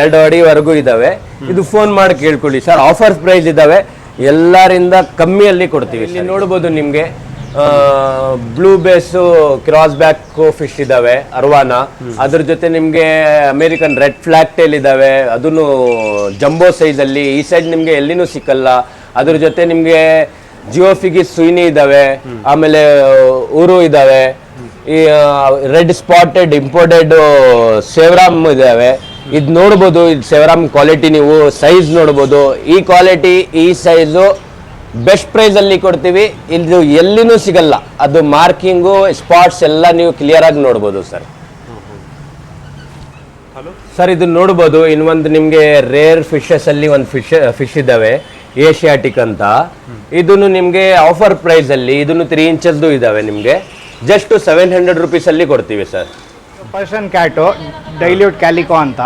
ಎರಡು ಅಡಿವರೆಗೂ ಇದ್ದಾವೆ ಇದು ಫೋನ್ ಮಾಡಿ ಕೇಳ್ಕೊಳ್ಳಿ ಸರ್ ಆಫರ್ ಪ್ರೈಸ್ ಇದ್ದಾವೆ ಎಲ್ಲರಿಂದ ಕಮ್ಮಿಯಲ್ಲಿ ಕೊಡ್ತೀವಿ ಇಲ್ಲಿ ನೋಡ್ಬೋದು ನಿಮಗೆ blue base cross back fish ಇದಾವೆ ಅರ್ವಾನ. ಅದ್ರ ಜೊತೆ ನಿಮಗೆ ಅಮೇರಿಕನ್ ರೆಡ್ ಫ್ಲಾಗ್ ಟೇಲ್ ಇದಾವೆ ಅದನ್ನು ಜಂಬೋ ಸೈಜಲ್ಲಿ ಈ ಸೈಡ್ ನಿಮ್ಗೆ ಎಲ್ಲಿನೂ ಸಿಕ್ಕಲ್ಲ. ಅದ್ರ ಜೊತೆ ನಿಮಗೆ ಜಿಯೋಫಿಗಿ ಸುಯಿನಿ ಇದಾವೆ ಆಮೇಲೆ ಊರು ಇದಾವೆ ಈ ರೆಡ್ ಸ್ಪಾಟೆಡ್ ಇಂಪೋರ್ಟೆಡ್ ಸೇವ್ರಾಮ್ ಇದ್ದಾವೆ ಇದು ನೋಡ್ಬೋದು ಇದು ಸೆವರಾಮ್ ಕ್ವಾಲಿಟಿ ನೀವು ಸೈಜ್ ನೋಡ್ಬೋದು. ಈ ಕ್ವಾಲಿಟಿ ಈ ಸೈಜು ಬೆಸ್ಟ್ ಪ್ರೈಸಲ್ಲಿ ಕೊಡ್ತೀವಿ. ಇದು ಎಲ್ಲಿನೂ ಸಿಗಲ್ಲ. ಅದು ಮಾರ್ಕಿಂಗು ಸ್ಪಾಟ್ಸ್ ಎಲ್ಲ ನೀವು ಕ್ಲಿಯರ್ ಆಗಿ ನೋಡ್ಬೋದು ಸರ್ ಸರ್ ಇದು ನೋಡ್ಬೋದು ಇನ್ನೊಂದು ನಿಮಗೆ ರೇರ್ ಫಿಶಸ್ ಅಲ್ಲಿ ಒಂದು ಫಿಶ್ ಫಿಶ್ ಇದ್ದಾವೆ ಏಷಿಯಾಟಿಕ್ ಅಂತ. ಇದನ್ನು ನಿಮಗೆ ಆಫರ್ ಪ್ರೈಸ್ ಅಲ್ಲಿ ಇದನ್ನು ತ್ರೀ ಇಂಚಸ್ದು ಇದಾವೆ ನಿಮಗೆ. ಜಸ್ಟ್ ಸೆವೆನ್ ಹಂಡ್ರೆಡ್ ರುಪೀಸಲ್ಲಿ ಕೊಡ್ತೀವಿ sir Persian cat dilute calico ಅಂತ.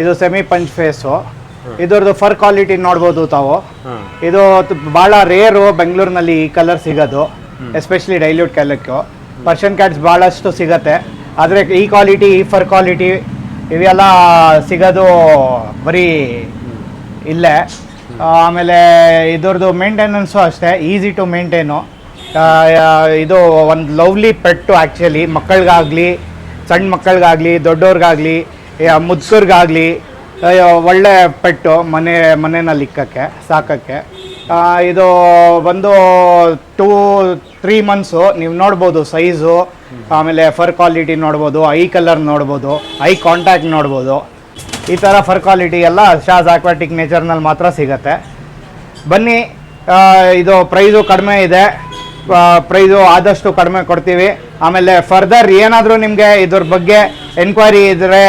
ಇದು ಸೆಮಿ ಪಂಚ್ ಫೇಸು ಇದ್ರದ್ದು ಫರ್ ಕ್ವಾಲಿಟಿ ನೋಡ್ಬೋದು ತಾವು. ಇದು ಭಾಳ ಬಹಳ ರೇರು ಬೆಂಗಳೂರಿನಲ್ಲಿ ಈ ಕಲರ್ ಸಿಗೋದು especially dilute calico Persian cats ಭಾಳಷ್ಟು ಸಿಗತ್ತೆ. ಆದರೆ ಈ ಕ್ವಾಲಿಟಿ ಈ ಫರ್ ಕ್ವಾಲಿಟಿ ಇವೆಲ್ಲ ಸಿಗೋದು ಬರೀ ಇಲ್ಲೇ. ಆಮೇಲೆ ಇದ್ರದ್ದು ಮೇಂಟೆನೆನ್ಸು ಅಷ್ಟೇ ಈಸಿ ಟು ಮೇಂಟೈನು ಇದು ಒಂದು ಲವ್ಲಿ ಪೆಟ್ಟು ಆ್ಯಕ್ಚುಲಿ ಮಕ್ಕಳಿಗಾಗಲಿ ಸಣ್ಣ ಮಕ್ಕಳಿಗಾಗಲಿ ದೊಡ್ಡವ್ರಿಗಾಗಲಿ ಮುದುಕರಿಗಾಗಲಿ ಒಳ್ಳೆ ಪೆಟ್ಟು ಮನೆ ಮನೆಯಲ್ಲಿ ಇಕ್ಕಕ್ಕೆ, ಸಾಕಕ್ಕೆ. ಇದು ಒಂದು ಟೂ ತ್ರೀ ಮಂತ್ಸು ನೀವು ನೋಡ್ಬೋದು ಸೈಜು ಆಮೇಲೆ ಫರ್ ಕ್ವಾಲಿಟಿ ನೋಡ್ಬೋದು ಐ ಕಲರ್ ನೋಡ್ಬೋದು ಐ ಕಾಂಟ್ಯಾಕ್ಟ್ ನೋಡ್ಬೋದು. ಈ ಥರ ಫರ್ ಕ್ವಾಲಿಟಿ ಎಲ್ಲ ಶಾಸ್ ಆಕ್ವಾಟಿಕ್ ನೇಚರ್ನಲ್ಲಿ ಮಾತ್ರ ಸಿಗತ್ತೆ. ಬನ್ನಿ ಇದು ಪ್ರೈಸು ಕಡಿಮೆ ಇದೆ. ಪ್ರೈಸು ಆದಷ್ಟು ಕಡಿಮೆ ಕೊಡ್ತೀವಿ. ಆಮೇಲೆ ಫರ್ದರ್ ಏನಾದರೂ ನಿಮಗೆ ಇದ್ರ ಬಗ್ಗೆ ಎನ್ಕ್ವೈರಿ ಇದ್ದರೆ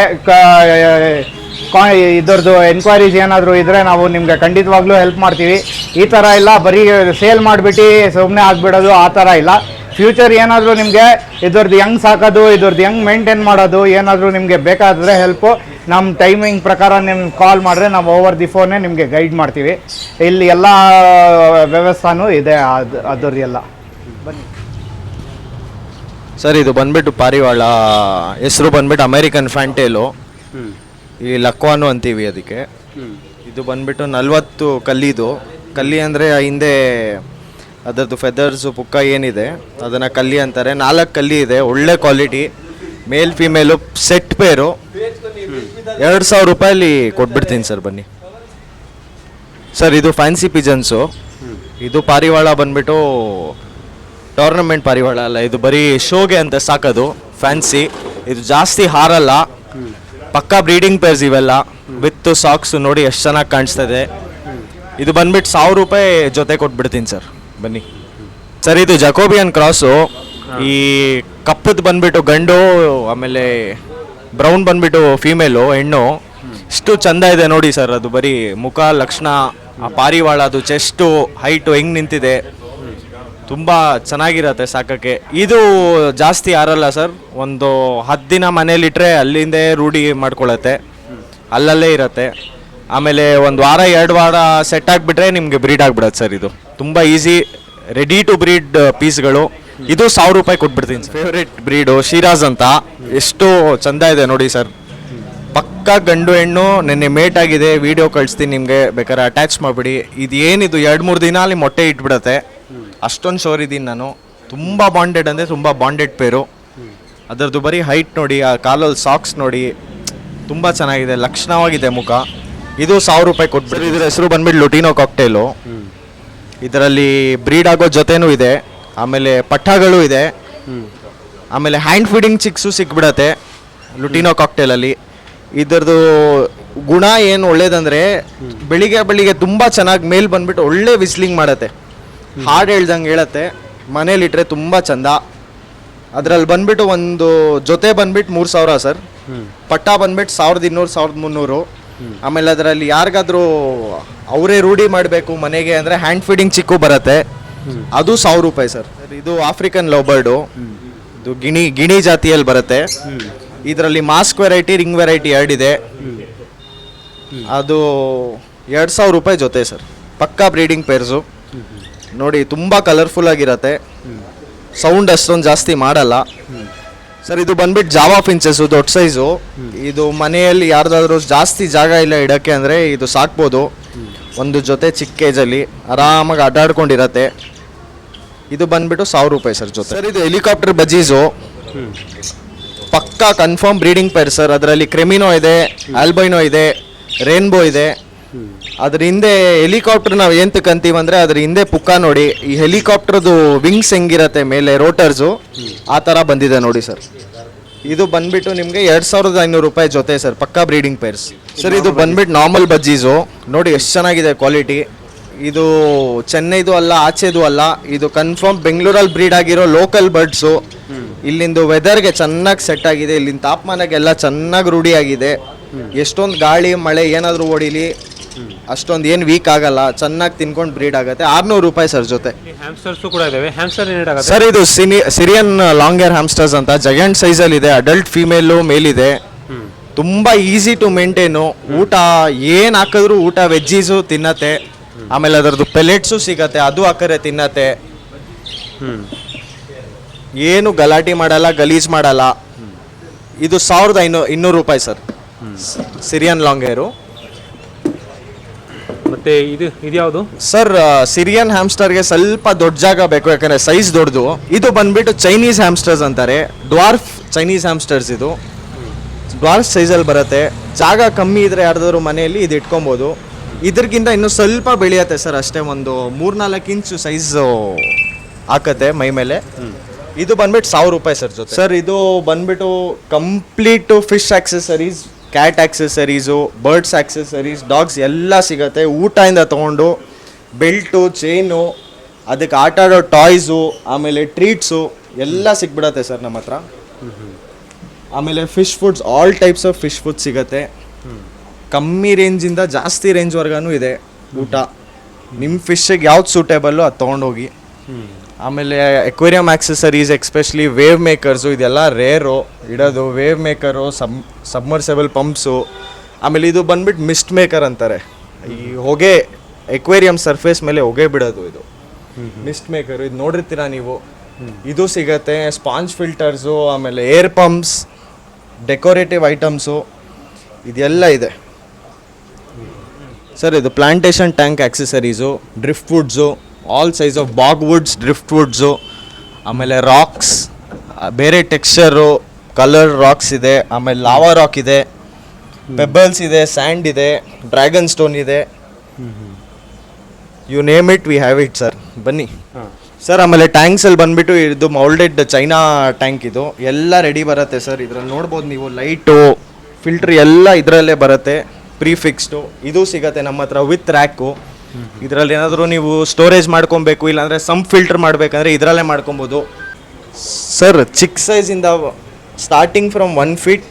ಇದ್ರದ್ದು ಎನ್ಕ್ವೈರೀಸ್ ಏನಾದರೂ ಇದ್ದರೆ ನಾವು ನಿಮಗೆ ಖಂಡಿತವಾಗ್ಲೂ ಹೆಲ್ಪ್ ಮಾಡ್ತೀವಿ. ಈ ಥರ ಇಲ್ಲ, ಬರೀ ಸೇಲ್ ಮಾಡಿಬಿಟ್ಟು ಸುಮ್ಮನೆ ಆಗಿಬಿಡೋದು ಆ ಥರ ಇಲ್ಲ. ಫ್ಯೂಚರ್ ಏನಾದರೂ ನಿಮಗೆ ಇದ್ರದ್ದು ಹೆಂಗ್ ಸಾಕೋದು, ಇದ್ರದ್ದು ಹೆಂಗೆ ಮೇಂಟೈನ್ ಮಾಡೋದು ಏನಾದರೂ ನಿಮಗೆ ಬೇಕಾದರೆ ಹೆಲ್ಪು ನಮ್ಮ ಟೈಮಿಂಗ್ ಪ್ರಕಾರ ನಿಮ್ಗೆ ಕಾಲ್ ಮಾಡಿದ್ರೆ ನಾವು ಓವರ್ ದಿ ಫೋನೇ ನಿಮಗೆ ಗೈಡ್ ಮಾಡ್ತೀವಿ. ಇಲ್ಲಿ ಎಲ್ಲ ವ್ಯವಸ್ಥಾನೂ ಇದೆ ಅದು ಅದ್ರ ಎಲ್ಲ ಬನ್ನಿ. ಸರ್ ಇದು ಬಂದ್ಬಿಟ್ಟು ಪಾರಿವಾಳ ಹೆಸರು ಬಂದ್ಬಿಟ್ಟು ಅಮೇರಿಕನ್ ಫ್ಯಾಂಟೇಲು ಈ ಲಕ್ವಾನು ಅಂತೀವಿ ಅದಕ್ಕೆ. ಇದು ಬಂದ್ಬಿಟ್ಟು ನಲ್ವತ್ತು ಕಲ್ಲಿದು. ಕಲ್ಲಿ ಅಂದರೆ ಹಿಂದೆ ಅದರದ್ದು ಫೆದರ್ಸು ಪುಕ್ಕ ಏನಿದೆ ಅದನ್ನು ಕಲ್ಲಿ ಅಂತಾರೆ. ನಾಲ್ಕು ಕಲ್ಲಿ ಇದೆ ಒಳ್ಳೆ ಕ್ವಾಲಿಟಿ ಮೇಲ್ ಫಿಮೇಲು ಸೆಟ್ ಪೇರು ಎರಡು ಸಾವಿರ ರೂಪಾಯಲ್ಲಿ ಕೊಟ್ಬಿಡ್ತೀನಿ ಸರ್ ಬನ್ನಿ. ಸರ್ ಇದು ಫ್ಯಾನ್ಸಿ ಪಿಜನ್ಸು ಇದು ಪಾರಿವಾಳ ಬಂದ್ಬಿಟ್ಟು ಟೂರ್ನಮೆಂಟ್ ಪಾರಿವಾಳ ಅಲ್ಲ, ಇದು ಬರೀ ಶೋಗೆ ಅಂತ ಸಾಕೋದು ಫ್ಯಾನ್ಸಿ ಇದು ಜಾಸ್ತಿ ಹಾರಲ್ಲ, ಪಕ್ಕಾ ಬ್ರೀಡಿಂಗ್ ಪೇರ್ಸ್ ಇವೆಲ್ಲ ವಿತ್ ಸಾಕ್ಸ್ ನೋಡಿ ಎಷ್ಟು ಚೆನ್ನಾಗಿ ಕಾಣಿಸ್ತದೆ. ಇದು ಬಂದ್ಬಿಟ್ಟು ಸಾವಿರ ರೂಪಾಯಿ ಜೊತೆ ಕೊಟ್ಬಿಡ್ತೀನಿ ಸರ್, ಬನ್ನಿ. ಸರ್, ಇದು ಜಕೋಬಿಯನ್ ಕ್ರಾಸು ಈ ಕಪ್ಪದ್ ಬಂದ್ಬಿಟ್ಟು ಗಂಡು, ಆಮೇಲೆ ಬ್ರೌನ್ ಬಂದ್ಬಿಟ್ಟು ಫೀಮೇಲು ಹೆಣ್ಣು. ಇಷ್ಟು ಚಂದ ಇದೆ ನೋಡಿ ಸರ್, ಅದು ಬರೀ ಮುಖ, ಲಕ್ಷಣ, ಆ ಪಾರಿವಾಳ, ಅದು ಚೆಸ್ಟು ಹೈಟು ಹೆಂಗೆ ನಿಂತಿದೆ. ತುಂಬ ಚೆನ್ನಾಗಿರತ್ತೆ ಸಾಕಕ್ಕೆ. ಇದು ಜಾಸ್ತಿ ಆರಲ್ಲ ಸರ್, ಒಂದು ಹತ್ತು ದಿನ ಮನೇಲಿಟ್ಟರೆ ಅಲ್ಲಿಂದೇ ರೂಢಿ ಮಾಡ್ಕೊಳತ್ತೆ. ಅಲ್ಲಲ್ಲೇ ಇರತ್ತೆ. ಆಮೇಲೆ ಒಂದು ವಾರ, ಎರಡು ವಾರ ಸೆಟ್ ಆಗಿಬಿಟ್ರೆ ನಿಮಗೆ ಬ್ರೀಡ್ ಆಗಿಬಿಡತ್ತೆ ಸರ್ ಇದು. ತುಂಬ ಈಸಿ ರೆಡಿ ಟು ಬ್ರೀಡ್ ಪೀಸ್ಗಳು ಇದು ಸಾವಿರ ರೂಪಾಯಿ ಕೊಟ್ಬಿಡ್ತೀನಿ ಫೇವ್ರೇಟ್ ಬ್ರೀಡು ಶಿರಾಜ್ ಅಂತ. ಎಷ್ಟು ಚಂದ ಇದೆ ನೋಡಿ ಸರ್. ಪಕ್ಕ ಗಂಡು ಹೆಣ್ಣು, ನಿನ್ನೆ ಮೇಟ್ ಆಗಿದೆ ವಿಡಿಯೋ ಕಳಿಸ್ತೀನಿ ನಿಮಗೆ. ಬೇಕಾದ್ರೆ ಅಟ್ಯಾಚ್ ಮಾಡಿಬಿಡಿ. ಇದು ಏನಿದು ಎರಡು ಮೂರು ದಿನ ಅಲ್ಲಿ ಮೊಟ್ಟೆ ಇಟ್ಬಿಡತ್ತೆ. ಅಷ್ಟೊಂದು ಶೋರ್ ಇದ್ದೀನಿ ನಾನು. ತುಂಬ ಬಾಂಡೆಡ್ ಅಂದರೆ ತುಂಬ ಬಾಂಡೆಡ್ ಪೇರು ಅದರದ್ದು ಬರೀ ಹೈಟ್ ನೋಡಿ, ಆ ಕಾಲಲ್ಲಿ ಸಾಕ್ಸ್ ನೋಡಿ, ತುಂಬ ಚೆನ್ನಾಗಿದೆ, ಲಕ್ಷಣವಾಗಿದೆ ಮುಖ. ಇದು ಸಾವಿರ ರೂಪಾಯಿ ಕೊಟ್ಬಿಟ್ಟು. ಇದರ ಹೆಸರು ಬಂದ್ಬಿಟ್ಟು ಲುಟಿನೋ ಕಾಕ್ಟೇಲು ಇದರಲ್ಲಿ ಬ್ರೀಡ್ ಆಗೋ ಜೊತೆನೂ ಇದೆ, ಆಮೇಲೆ ಪಠಗಳು ಇದೆ, ಆಮೇಲೆ ಹ್ಯಾಂಡ್ ಫೀಡಿಂಗ್ ಚಿಕ್ಸು ಸಿಕ್ಬಿಡತ್ತೆ ಲುಟಿನೋ ಕಾಕ್ಟೇಲಲ್ಲಿ ಇದರದು ಗುಣ ಏನು ಒಳ್ಳೇದಂದ್ರೆ, ಬೆಳಿಗ್ಗೆ ಬೆಳಿಗ್ಗೆ ತುಂಬ ಚೆನ್ನಾಗಿ ಮೇಲ್ ಬಂದ್ಬಿಟ್ಟು ಒಳ್ಳೆ ವಿಸ್ಲಿಂಗ್ ಮಾಡತ್ತೆ. ಹಾಡು ಹೇಳ್ದಂಗೆ ಹೇಳತ್ತೆ. ಮನೇಲಿಟ್ರೆ ತುಂಬ ಚಂದ. ಅದ್ರಲ್ಲಿ ಬಂದ್ಬಿಟ್ಟು ಒಂದು ಜೊತೆ ಬಂದ್ಬಿಟ್ಟು ಮೂರು ಸಾವಿರ ಸರ್. ಪಟ್ಟ ಬಂದ್ಬಿಟ್ಟು ಸಾವಿರದ ಇನ್ನೂರು ಸಾವಿರದ ಮುನ್ನೂರು. ಆಮೇಲೆ ಅದರಲ್ಲಿ ಯಾರಿಗಾದ್ರೂ ಅವರೇ ರೂಢಿ ಮಾಡಬೇಕು ಮನೆಗೆ ಅಂದರೆ ಹ್ಯಾಂಡ್ ಫೀಡಿಂಗ್ ಚಿಕ್ಕು ಬರುತ್ತೆ. ಅದು ಸಾವಿರ ರೂಪಾಯಿ ಸರ್. ಇದು ಆಫ್ರಿಕನ್ ಲವ್ ಬರ್ಡು ಇದು ಗಿಣಿ ಗಿಣಿ ಜಾತಿಯಲ್ಲಿ ಬರುತ್ತೆ. ಇದರಲ್ಲಿ ಮಾಸ್ಕ್ ವೆರೈಟಿ ರಿಂಗ್ ವೆರೈಟಿ ಎರಡಿದೆ ಅದು ಎರಡು ಸಾವಿರ ರೂಪಾಯಿ ಜೊತೆ ಸರ್. ಪಕ್ಕಾ ಬ್ರೀಡಿಂಗ್ ಪೇರ್ಸು ನೋಡಿ ತುಂಬ ಕಲರ್ಫುಲ್ ಆಗಿರತ್ತೆ. ಸೌಂಡ್ ಅಷ್ಟೊಂದು ಜಾಸ್ತಿ ಮಾಡಲ್ಲ. ಸರ್ ಇದು ಬಂದ್ಬಿಟ್ಟು ಜಾವಾ ಫಿಂಚಸ್ಸು ದೊಡ್ಡ ಸೈಜು ಇದು ಮನೆಯಲ್ಲಿ ಯಾರ್ದಾದ್ರೂ ಜಾಸ್ತಿ ಜಾಗ ಇಲ್ಲ ಇಡಕ್ಕೆ ಅಂದರೆ ಇದು ಸಾಕ್ಬೋದು. ಒಂದು ಜೊತೆ ಚಿಕ್ಕ ಏಜಲ್ಲಿ ಆರಾಮಾಗಿ ಅಡ್ಡಾಡ್ಕೊಂಡಿರತ್ತೆ. ಇದು ಬಂದ್ಬಿಟ್ಟು ಸಾವಿರ ರೂಪಾಯಿ ಸರ್ ಜೊತೆ. ಸರ್ ಇದು ಹೆಲಿಕಾಪ್ಟರ್ ಬಜೀಸು. ಪಕ್ಕಾ ಕನ್ಫರ್ಮ್ ಬ್ರೀಡಿಂಗ್ ಪೇರ್ ಸರ್. ಅದರಲ್ಲಿ ಕ್ರೆಮಿನೋ ಇದೆ ಆಲ್ಬೈನೋ ಇದೆ ರೇನ್ಬೋ ಇದೆ. ಅದ್ರ ಹಿಂದೆ ಹೆಲಿಕಾಪ್ಟರ್ ನಾವು ಏನ್ ತಕಂತೀವಿ ಅಂದ್ರೆ ಅದ್ರ ಹಿಂದೆ ಪುಕ್ಕ ನೋಡಿ ಈ ಹೆಲಿಕಾಪ್ಟರ್ದು ವಿಂಗ್ಸ್ ಹೆಂಗಿರತ್ತೆ ಮೇಲೆ ರೋಟರ್ಸು ಆ ಥರ ಬಂದಿದೆ ನೋಡಿ ಸರ್ ಇದು ಬಂದ್ಬಿಟ್ಟು ನಿಮಗೆ ಎರಡು ಸಾವಿರದ ಐನೂರು ರೂಪಾಯಿ ಜೊತೆ ಸರ್ ಪಕ್ಕಾ ಬ್ರೀಡಿಂಗ್ ಪೇರ್ಸ್ ಸರ್ ಇದು ಬಂದ್ಬಿಟ್ಟು ನಾರ್ಮಲ್ ಬಜ್ಜೀಸು ನೋಡಿ ಎಷ್ಟು ಚೆನ್ನಾಗಿದೆ ಕ್ವಾಲಿಟಿ ಇದು ಚೆನ್ನೈದು ಅಲ್ಲ ಆಚೆದು ಅಲ್ಲ ಇದು ಕನ್ಫರ್ಮ್ ಬೆಂಗಳೂರಲ್ಲಿ ಬ್ರೀಡ್ ಆಗಿರೋ ಲೋಕಲ್ ಬರ್ಡ್ಸು ಇಲ್ಲಿಂದು ವೆದರ್ಗೆ ಚೆನ್ನಾಗಿ ಸೆಟ್ ಆಗಿದೆ ಇಲ್ಲಿನ ತಾಪಮಾನಕ್ಕೆಲ್ಲ ಚೆನ್ನಾಗಿ ರೂಢಿಯಾಗಿದೆ. ಆಗಿದೆ ಎಷ್ಟೊಂದು ಗಾಳಿ ಮಳೆ ಏನಾದರೂ ಹೊಡಿಲಿ ಅಷ್ಟೊಂದು ಏನು ವೀಕ್ ಆಗಲ್ಲ ಚೆನ್ನಾಗಿ ತಿನ್ಕೊಂಡು ಬ್ರೀಡ್ ಆಗುತ್ತೆ. ಆರ್ನೂರು ರೂಪಾಯಿ ಸರ್ ಜೊತೆ. ಹ್ಯಾಮ್ಸ್ಟರ್ಸು ಕೂಡ ಇದಾವೆ. ಹ್ಯಾಮ್ಸ್ಟರ್ ಏನ್ ಆಗುತ್ತೆ? ಸರ್ ಇದು ಸಿನಿ ಸಿರಿಯನ್ ಲಾಂಗ್ ಏರ್ ಹ್ಯಾಮ್ಸ್ಟರ್ಸ್ ಅಂತ. ಜಗಂಟ್ ಸೈಜಲ್ಲಿ ಇದೆ ಅಡಲ್ಟ್ ಫೀಮೇಲು ಮೇಲಿದೆ. ತುಂಬಾ ಈಸಿ ಟು ಮೇಂಟೈನು ಊಟ ಏನು ಹಾಕಿದ್ರು ಊಟ ವೆಜ್ಜೀಸು ತಿನ್ನತ್ತೆ. ಆಮೇಲೆ ಅದರದ್ದು ಪೆಲೆಟ್ಸು ಸಿಗತ್ತೆ ಅದು ಹಾಕರೆ ತಿನ್ನತ್ತೆ. ಏನು ಗಲಾಟೆ ಮಾಡಲ್ಲ ಗಲೀಜ್ ಮಾಡಲ್ಲ. ಇದು ಸಾವಿರದ ಐನೂ ಇನ್ನೂರು ರೂಪಾಯಿ ಸರ್. ಸಿರಿಯನ್ ಲಾಂಗ್ ಮತ್ತೆ ಇದು ಇದ್ಯಾವುದು? ಸರ್ ಸಿರಿಯನ್ ಹ್ಯಾಮ್ಸ್ಟರ್ಗೆ ಸ್ವಲ್ಪ ದೊಡ್ಡ ಜಾಗ ಬೇಕು ಯಾಕಂದ್ರೆ ಸೈಜ್ ದೊಡ್ಡದು. ಇದು ಬಂದ್ಬಿಟ್ಟು ಚೈನೀಸ್ ಹ್ಯಾಮ್ಸ್ಟರ್ಸ್ ಅಂತಾರೆ. ಡ್ವಾರ್ಫ್ ಚೈನೀಸ್ ಹ್ಯಾಮ್ಸ್ಟರ್ಸ್ ಇದು. ಡ್ವಾರ್ಫ್ ಸೈಜಲ್ಲಿ ಬರುತ್ತೆ. ಜಾಗ ಕಮ್ಮಿ ಇದ್ರೆ ಯಾರ್ದಾದ್ರು ಮನೆಯಲ್ಲಿ ಇದು ಇಟ್ಕೊಬೋದು. ಇದ್ರಗಿಂತ ಇನ್ನು ಸ್ವಲ್ಪ ಬೆಳೆಯತ್ತೆ ಸರ್ ಅಷ್ಟೇ ಒಂದು ಮೂರ್ನಾಲ್ಕು ಇಂಚು ಸೈಜ್ ಹಾಕತ್ತೆ ಮೈ ಮೇಲೆ. ಇದು ಬಂದ್ಬಿಟ್ಟು ಸಾವಿರ ರೂಪಾಯಿ ಸರ್ ಜೊತೆ. ಸರ್ ಇದು ಬಂದ್ಬಿಟ್ಟು complete fish accessories cat accessories birds accessories dogs ಎಲ್ಲ ಸಿಗುತ್ತೆ. ಊಟದಿಂದ ತೊಗೊಂಡು ಬೆಲ್ಟು ಚೈನು ಅದಕ್ಕೆ ಆಟ ಆಡೋ ಟಾಯ್ಸು ಆಮೇಲೆ ಟ್ರೀಟ್ಸು ಎಲ್ಲ ಸಿಕ್ಬಿಡತ್ತೆ ಸರ್ ನಮ್ಮ ಹತ್ರ. ಆಮೇಲೆ fish foods all types of fish food ಸಿಗತ್ತೆ. ಕಮ್ಮಿ ರೇಂಜಿಂದ ಜಾಸ್ತಿ ರೇಂಜ್ವರೆಗೂ ಇದೆ ಊಟ. ನಿಮ್ಮ ಫಿಶ್ಶಿಗೆ ಯಾವ್ದು ಸೂಟೇಬಲ್ಲು ಅದು ತೊಗೊಂಡೋಗಿ. ಆಮೇಲೆ aquarium accessories especially wave makers ಇದೆಲ್ಲ ರೇರು ಇಡೋದು wave maker some submersible pumps ಆಮೇಲೆ ಇದು ಬಂದ್ಬಿಟ್ಟು ಮಿಸ್ಟ್ ಮೇಕರ್ ಅಂತಾರೆ. ಈ ಹೊಗೆ ಎಕ್ವೇರಿಯಂ ಸರ್ಫೇಸ್ ಮೇಲೆ ಹೊಗೆ ಬಿಡೋದು ಇದು. ಮಿಸ್ಟ್ ಮೇಕರು ಇದು ನೋಡಿರ್ತೀರಾ ನೀವು? ಇದು ಸಿಗತ್ತೆ ಸ್ಪಾಂಜ್ ಫಿಲ್ಟರ್ಸು ಆಮೇಲೆ ಏರ್ ಪಂಪ್ಸ್ ಡೆಕೋರೇಟಿವ್ ಐಟಮ್ಸು ಇದೆಲ್ಲ ಇದೆ. ಸರ್ ಇದು plantation tank accessories driftwoods all size of bogwoods driftwoods ಆಮೇಲೆ ರಾಕ್ಸ್ ಬೇರೆ ಟೆಕ್ಸ್ಚರು ಕಲರ್ ರಾಕ್ಸ್ ಇದೆ ಆಮೇಲೆ ಲಾವಾ ರಾಕ್ ಇದೆ ಪೆಬಲ್ಸ್ ಇದೆ ಸ್ಯಾಂಡ್ ಇದೆ ಡ್ರ್ಯಾಗನ್ ಸ್ಟೋನ್ ಇದೆ. You name it we have it sir ಬನ್ನಿ. ಸರ್ ಆಮೇಲೆ ಟ್ಯಾಂಕ್ಸಲ್ಲಿ ಬಂದ್ಬಿಟ್ಟು ಇದು ಮೌಲ್ಡೆಡ್ ಚೈನಾ ಟ್ಯಾಂಕ್ ಇದು. ಎಲ್ಲ ರೆಡಿ ಬರುತ್ತೆ ಸರ್ ಇದ್ರಲ್ಲಿ ನೋಡ್ಬೋದು ನೀವು ಲೈಟು ಫಿಲ್ಟ್ರ್ ಎಲ್ಲ ಇದರಲ್ಲೇ ಬರುತ್ತೆ ಪ್ರೀಫಿಕ್ಸ್ಡು ಇದು ಸಿಗತ್ತೆ ನಮ್ಮ ಹತ್ರ ವಿತ್ ರ್ಯಾಕು ಇದರಲ್ಲಿ ಏನಾದರೂ ನೀವು ಸ್ಟೋರೇಜ್ ಮಾಡ್ಕೊಬೇಕು ಇಲ್ಲಾಂದರೆ ಸಮ್ ಫಿಲ್ಟರ್ ಮಾಡಬೇಕಂದ್ರೆ ಇದರಲ್ಲೇ ಮಾಡ್ಕೊಬೋದು. ಸರ್ ಚಿಕ್ಕ ಸೈಜಿಂದ starting from one feet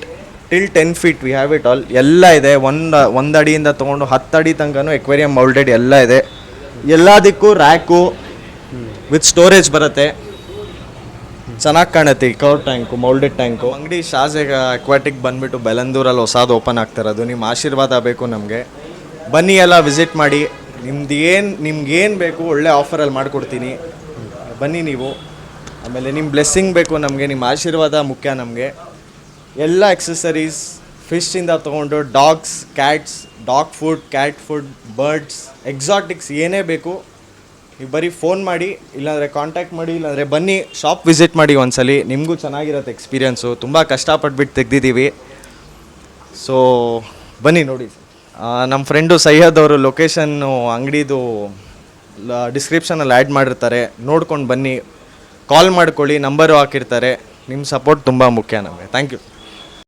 till ten feet we have it all ಎಲ್ಲ ಇದೆ. ಒಂದು ಒಂದು ಅಡಿಯಿಂದ ತೊಗೊಂಡು ಹತ್ತು ಅಡಿ ತನಕನೂ ಎಕ್ವೇರಿಯಂ ಮೌಲ್ಡೆಡ್ ಎಲ್ಲ ಇದೆ. ಎಲ್ಲದಕ್ಕೂ ರ್ಯಾಕು ವಿತ್ ಸ್ಟೋರೇಜ್ ಬರುತ್ತೆ. ಚೆನ್ನಾಗಿ ಕಾಣುತ್ತೆ ಈ ಕವರ್ ಟ್ಯಾಂಕು ಮೌಲ್ಡೆಡ್ ಟ್ಯಾಂಕು ಅಂಗಡಿ ಶಾಜೆ ಅಕ್ವಾಟಿಕ್ ಬಂದ್ಬಿಟ್ಟು ಬೆಲಂದೂರಲ್ಲಿ ಹೊಸದು ಓಪನ್ ಆಗ್ತಿರೋದು ನಿಮ್ಮ ಆಶೀರ್ವಾದ ಬೇಕು ನಮಗೆ. ಬನ್ನಿ ಎಲ್ಲ ವಿಸಿಟ್ ಮಾಡಿ. ನಿಮ್ದು ಏನು ನಿಮ್ಗೇನು ಬೇಕು ಒಳ್ಳೆ ಆಫರಲ್ಲಿ ಮಾಡಿಕೊಡ್ತೀನಿ. ಬನ್ನಿ ನೀವು. ಆಮೇಲೆ ನಿಮ್ಮ ಬ್ಲೆಸ್ಸಿಂಗ್ ಬೇಕು ನಮಗೆ ನಿಮ್ಮ ಆಶೀರ್ವಾದ ಮುಖ್ಯ ನಮಗೆ. ಎಲ್ಲ ಎಕ್ಸಸರೀಸ್ ಫಿಶಿಂದ ತೊಗೊಂಡು dogs cats dog food cat food birds exotics ಏನೇ ಬೇಕು, ನೀವು ಬರೀ ಫೋನ್ ಮಾಡಿ, ಇಲ್ಲಾಂದರೆ ಕಾಂಟ್ಯಾಕ್ಟ್ ಮಾಡಿ, ಇಲ್ಲಾಂದರೆ ಬನ್ನಿ ಶಾಪ್ ವಿಸಿಟ್ ಮಾಡಿ ಒಂದ್ಸಲಿ. ನಿಮಗೂ ಚೆನ್ನಾಗಿರತ್ತೆ ಎಕ್ಸ್ಪೀರಿಯನ್ಸು ತುಂಬ ಕಷ್ಟಪಟ್ಬಿಟ್ಟು ತೆಗ್ದಿದ್ದೀವಿ. ಸೊ ಬನ್ನಿ ನೋಡಿ. ನಮ್ಮ ಫ್ರೆಂಡು ಸೈಯದ್ ಅವರು ಲೊಕೇಶನ್ನು ಅಂಗಡಿದು ಡಿಸ್ಕ್ರಿಪ್ಷನಲ್ಲಿ ಆ್ಯಡ್ ಮಾಡಿರ್ತಾರೆ. ನೋಡ್ಕೊಂಡು ಬನ್ನಿ. ಕಾಲ್ ಮಾಡ್ಕೊಳ್ಳಿ ನಂಬರು ಹಾಕಿರ್ತಾರೆ. ನಿಮ್ಮ ಸಪೋರ್ಟ್ ತುಂಬ ಮುಖ್ಯ ನಮಗೆ. Thank you